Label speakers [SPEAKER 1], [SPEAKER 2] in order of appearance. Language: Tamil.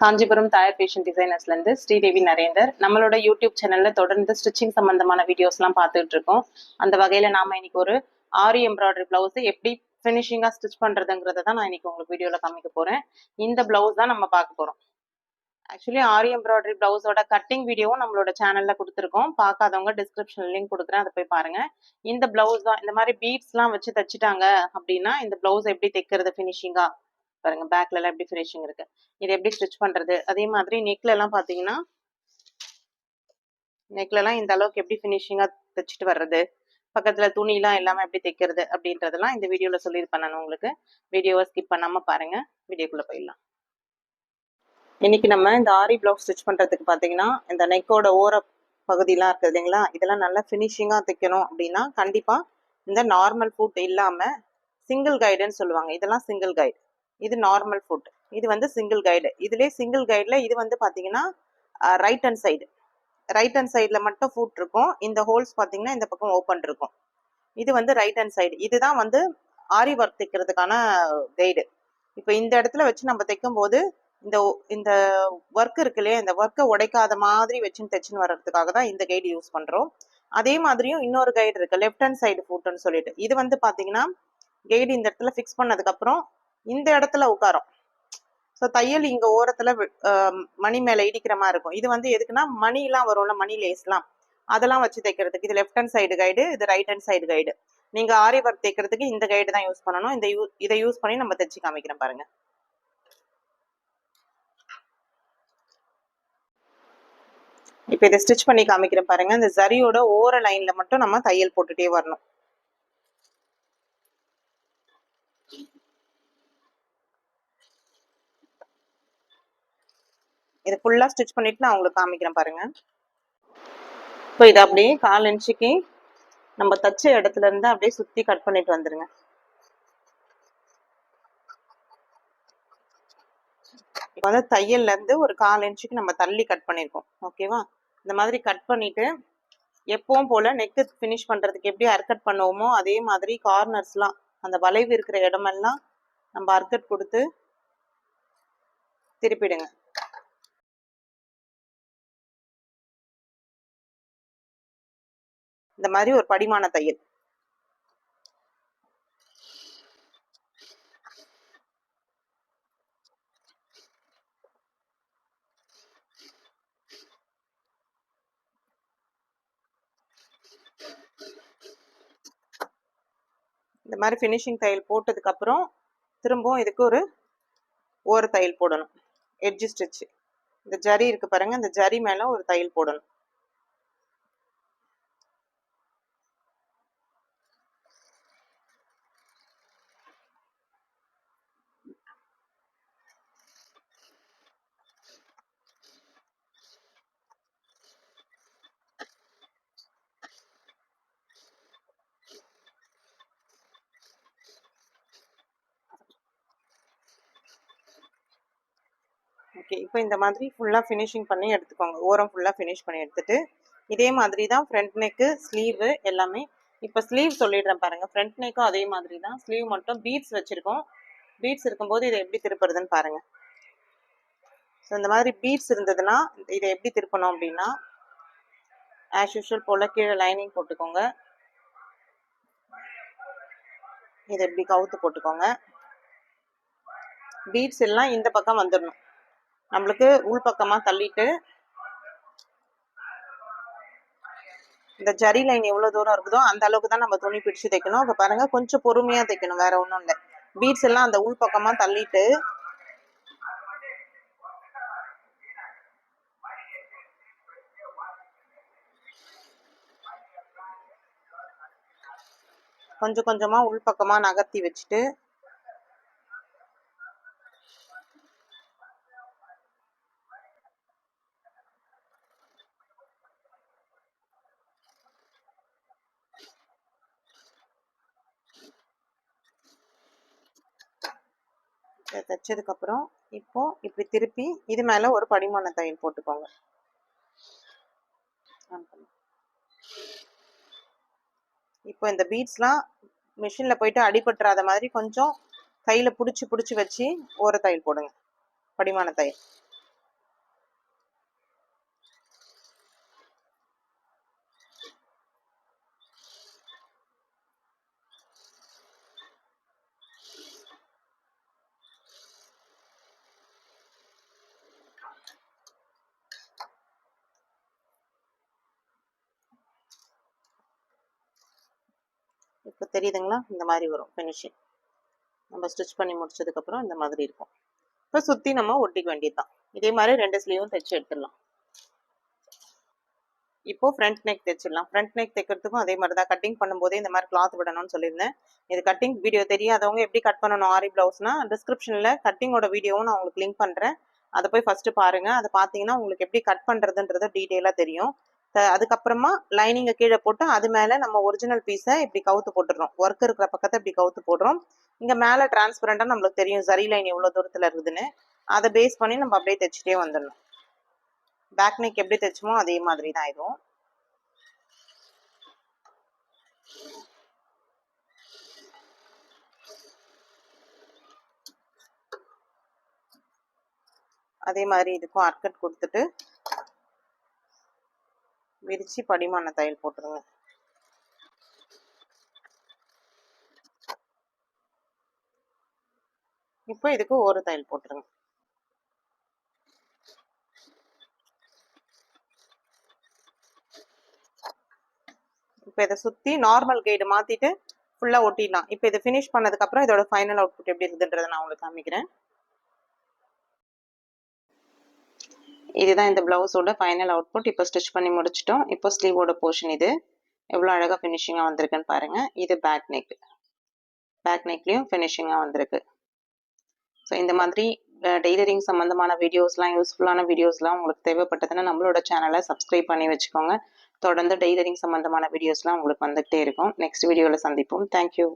[SPEAKER 1] காஞ்சிபுரம் தாயர் ஃபேஷன் டிசைனர்ஸ்ல இருந்து ஸ்ரீதேவி நரேந்தர். நம்மளோட யூடியூப் சேனல்ல தொடர்ந்து ஸ்டிச்சிங் சம்பந்தமான வீடியோஸ் எல்லாம் பார்த்துட்டு இருக்கோம். அந்த வகையில நாம இன்னைக்கு ஒரு ஆரி எம்ப்ராய்டரி பிளவுஸ் எப்படி ஃபினிஷிங்கா ஸ்டிச் பண்றதுங்கிறத தான் நான் இன்னைக்கு உங்களுக்கு வீடியோல காமிக்க போறேன். இந்த பிளவுஸ் தான் நம்ம பார்க்க போறோம். ஆக்சுவலி ஆரி எம்ப்ராய்டரி பிளவுஸோட கட்டிங் வீடியோவும் நம்மளோட சேனல்ல கொடுத்துருக்கோம். பார்க்காதவங்க டிஸ்கிரிப்ஷன் லிங்க் கொடுக்குறேன். அதை போய் பாருங்க. இந்த பிளவுஸ் தான் இந்த மாதிரி பீட்ஸ்லாம் வச்சு தச்சுட்டாங்க அப்படின்னா இந்த பிளவுஸ் எப்படி தைக்கிறது ஃபினிஷிங்கா பாருங்க பேக்ல எல்லாம் எப்படி ஃபினிஷிங் இருக்கு. இது எப்படி ஸ்டிச் பண்றது? அதே மாதிரி நெக்ல எல்லாம் பாத்தீங்கன்னா நெக்ல எல்லாம் இந்த அளவுக்கு எப்படி ஃபினிஷிங்கா தைச்சிட்டு வர்றது? பக்கத்துல துணிலாம் எல்லாமே எப்படி தைக்கிறது? அப்படின்றதெல்லாம் இந்த வீடியோல சொல்லியிருப்பேன் நான் உங்களுக்கு. வீடியோவை ஸ்கிப் பண்ணாம பாருங்க. வீடியோக்குள்ள போயிடலாம். இன்னைக்கு நம்ம இந்த ஆரி பிளவுஸ் ஸ்டிச் பண்றதுக்கு பாத்தீங்கன்னா இந்த நெக்கோட ஓர பகுதியெல்லாம் இருக்குது இல்லைங்களா? இதெல்லாம் நல்லா ஃபினிஷிங்கா தைக்கணும் அப்படின்னா கண்டிப்பா இந்த நார்மல் ஃபுட் இல்லாம சிங்கிள் கைடுன்னு சொல்லுவாங்க. இதெல்லாம் சிங்கிள் கைடு இது நார்மல் ஃபுட் இது வந்து சிங்கிள் கைடு இதுலேயே சிங்கிள் கைடில் இது வந்து பார்த்தீங்கன்னா right hand side right hand சைடில் மட்டும் ஃபுட் இருக்கும். இந்த ஹோல்ஸ் பார்த்தீங்கன்னா இந்த பக்கம் ஓப்பன் இருக்கும். இது வந்து ரைட் ஹேண்ட் சைடு இதுதான் வந்து ஆரி ஒர்க் தைக்கிறதுக்கான கைடு இப்போ இந்த இடத்துல வச்சு நம்ம தைக்கும் போது இந்த இந்த ஒர்க் இருக்கு இல்லையா? இந்த ஒர்க்கை உடைக்காத மாதிரி வச்சுன்னு தைச்சின்னு வர்றதுக்காக தான் இந்த கைடு யூஸ் பண்ணுறோம் அதே மாதிரியும் இன்னொரு கைடு இருக்குது லெஃப்ட் ஹேண்ட் சைடு ஃபுட்டுன்னு சொல்லிட்டு. இது வந்து பார்த்தீங்கன்னா கைடு இந்த இடத்துல ஃபிக்ஸ் பண்ணதுக்கப்புறம் இந்த இடத்துல உட்காரும். ஸோ தையல் இங்க ஓரத்துல மணி மேல இடிக்கிற மாதிரி இருக்கும். இது வந்து எதுக்குன்னா மணிலாம் வரும்ல மணி லேஸ்லாம். அதெல்லாம் வச்சு தைக்கிறதுக்கு. இது லெஃப்ட் ஹேண்ட் சைடு கைடு இது ரைட் ஹேண்ட் சைடு கைடு நீங்க ஆரி ஒர்க் தைக்கிறதுக்கு இந்த கைடு தான் யூஸ் பண்ணணும். இந்த யூ இதை யூஸ் பண்ணி நம்ம தைச்சு காமிக்கிறேன் பாருங்க. இப்போ இதை ஸ்டிச் பண்ணி காமிக்கிறேன் பாருங்க. இந்த ஜரியோட ஓர லைன்ல மட்டும் நம்ம தையல் போட்டுட்டே வரணும். இதை ஃபுல்லாக ஸ்டிச் பண்ணிட்டு நான் உங்களுக்கு காமிக்கிறேன் பாருங்க. இப்போ இதை அப்படியே கால் இன்ச்சுக்கு நம்ம தச்ச இடத்துல இருந்து அப்படியே சுற்றி கட் பண்ணிட்டு வந்துருங்க. இப்போ வந்து தையல்ல இருந்து ஒரு கால் இன்ச்சுக்கு நம்ம தள்ளி கட் பண்ணியிருக்கோம் ஓகேவா இந்த மாதிரி கட் பண்ணிட்டு எப்பவும் போல நெக்கு ஃபினிஷ் பண்றதுக்கு எப்படி அர்கட் பண்ணுவோமோ அதே மாதிரி கார்னர்ஸ்லாம் அந்த வளைவு இருக்கிற இடமெல்லாம் நம்ம அர்கட் கொடுத்து திருப்பிடுங்க. இந்த மாதிரி ஒரு படிமான தையல். இந்த மாதிரி ஃபினிஷிங் தையல் போட்டதுக்கு அப்புறம் திரும்பவும் இதுக்கு ஒரு ஓர தையல் போடணும். எட்ஜ் ஸ்டிச் இந்த ஜரி இருக்கு பாருங்க இந்த ஜரி மேல ஒரு தையல் போடணும். ஓகே. இப்போ இந்த மாதிரி ஃபுல்லாக ஃபினிஷிங் பண்ணி எடுத்துக்கோங்க. ஓரம் ஃபுல்லாக ஃபினிஷ் பண்ணி எடுத்துட்டு இதே மாதிரி தான் ஃப்ரண்ட் நெக்கு ஸ்லீவு எல்லாமே. இப்போ ஸ்லீவ் சொல்லிடுறேன் பாருங்கள் ஃப்ரண்ட் நெக்கும் அதே மாதிரி தான் ஸ்லீவ் மட்டும் பீட்ஸ் வச்சுருக்கோம். பீட்ஸ் இருக்கும்போது இதை எப்படி திருப்புறதுன்னு பாருங்கள் ஸோ இந்த மாதிரி பீட்ஸ் இருந்ததுன்னா இதை எப்படி திருப்பணும் அப்படின்னா ஆஸ் யூஷுவல் போல் கீழே லைனிங் போட்டுக்கோங்க. இதை எப்படி கவுத்து போட்டுக்கோங்க. பீட்ஸ் எல்லாம் இந்த பக்கம் வந்துடணும் நம்மளுக்கு உள்பக்கமாக தள்ளிட்டு இந்த ஜரி லைன் எவ்வளோ தூரம் இருக்குதோ அந்த அளவுக்கு தான் நம்ம துணி பிடிச்சு தைக்கணும். இப்போ பாருங்க கொஞ்சம் பொறுமையாக தைக்கணும் வேற ஒன்றும் இல்லை. பீட்ஸ் எல்லாம் அந்த உள்பக்கமாக தள்ளிட்டு கொஞ்சம் கொஞ்சமாக உள்பக்கமாக நகர்த்தி வச்சுட்டு தைச்சதுக்கப்புறம் இப்போ இப்படி திருப்பி இது மேலே ஒரு படிமான தையல் போட்டுக்கோங்க. இப்போ இந்த பீட்ஸ்லாம் மிஷினில் போயிட்டு அடிபட்டுறாத மாதிரி கொஞ்சம் கையில் பிடிச்சி பிடிச்சி வச்சு ஓர தையல் போடுங்க. படிமான தையல் இப்போ தெரியுதுங்களா? இந்த மாதிரி வரும் ஃபினிஷிங் நம்ம ஸ்டிச் பண்ணி முடிச்சதுக்கப்புறம் இந்த மாதிரி இருக்கும். இப்போ சுற்றி நம்ம ஒட்டிக்க வேண்டியது தான் இதே மாதிரி ரெண்டு ஸ்லீவும் தைச்சு எடுத்துடலாம். இப்போ ஃப்ரண்ட் நெக் தைச்சிடலாம். ஃப்ரண்ட் நெக் தைக்கிறதுக்கும் அதே மாதிரி தான் கட்டிங் பண்ணும்போதே இந்த மாதிரி கிளாத் விடணும்னு சொல்லியிருந்தேன். இது கட்டிங் வீடியோ தெரியாதவங்க எப்படி கட் பண்ணணும்? ஆரி பிளவுஸ்னா டிஸ்கிரிப்ஷனில் கட்டிங்கோட வீடியோவும் நான் உங்களுக்கு லிங்க் பண்ணுறேன் அதை போய் ஃபஸ்ட்டு பாருங்கள் அதை பார்த்தீங்கன்னா உங்களுக்கு எப்படி கட் பண்ணுறதுன்றது டீட்டெயிலாக தெரியும். அதுக்கப்புறமா லைனிங்கை கீழே போட்டு அது மேலே நம்ம ஒரிஜினல் பீஸை இப்படி கவுத்து போட்டுடுறோம் ஒர்க் இருக்கிற பக்கத்தை இப்படி கவுத்து போடுறோம். இங்கே மேலே டிரான்ஸ்பரண்டாக நம்மளுக்கு தெரியும் சரி லைன் எவ்வளோ தூரத்தில் இருக்குதுன்னு. அதை பேஸ் பண்ணி நம்ம அப்படியே தைச்சிட்டே வந்துடணும். பேக் நெக் எப்படி தைச்சோமோ அதே மாதிரி தான் இதுவும் அதே மாதிரி இதுக்கும் அர்க்கட் கொடுத்துட்டு விரித்து படிமான தையல் போட்டுருங்க. இப்போ இதுக்கு ஒரு தையல் போட்டுருங்க. இப்போ இதை சுற்றி நார்மல் கைடு மாற்றிட்டு ஃபுல்லாக ஒட்டிடலாம். இப்போ இதை ஃபினிஷ் பண்ணதுக்கப்புறம் இதோட ஃபைனல் அவுட்புட் எப்படி இருக்குதுன்றதை நான் உங்களுக்கு காமிக்கிறேன். இதுதான் இந்த பிளவுஸோட ஃபைனல் அவுட்புட் இப்போ ஸ்டிச் பண்ணி முடிச்சிட்டோம். இப்போ ஸ்லீவோட போர்ஷன் இது. எவ்வளோ அழகாக ஃபினிஷிங்காக வந்திருக்குன்னு பாருங்க. இது பேக் நெக் பேக் நெக்லேயும் ஃபினிஷிங்காக வந்திருக்கு. ஸோ இந்த மாதிரி டெய்லரிங் சம்மந்தமான வீடியோஸ்லாம் யூஸ்ஃபுல்லான வீடியோஸ்லாம் உங்களுக்கு தேவைப்பட்டதுன்னா நம்மளோட சேனலை சப்ஸ்கிரைப் பண்ணி வச்சுக்கோங்க. தொடர்ந்து டெய்லரிங் சம்மந்தமான வீடியோஸ்லாம் உங்களுக்கு வந்துகிட்டே இருக்கும். நெக்ஸ்ட் வீடியோவில் சந்திப்போம். தேங்க்யூ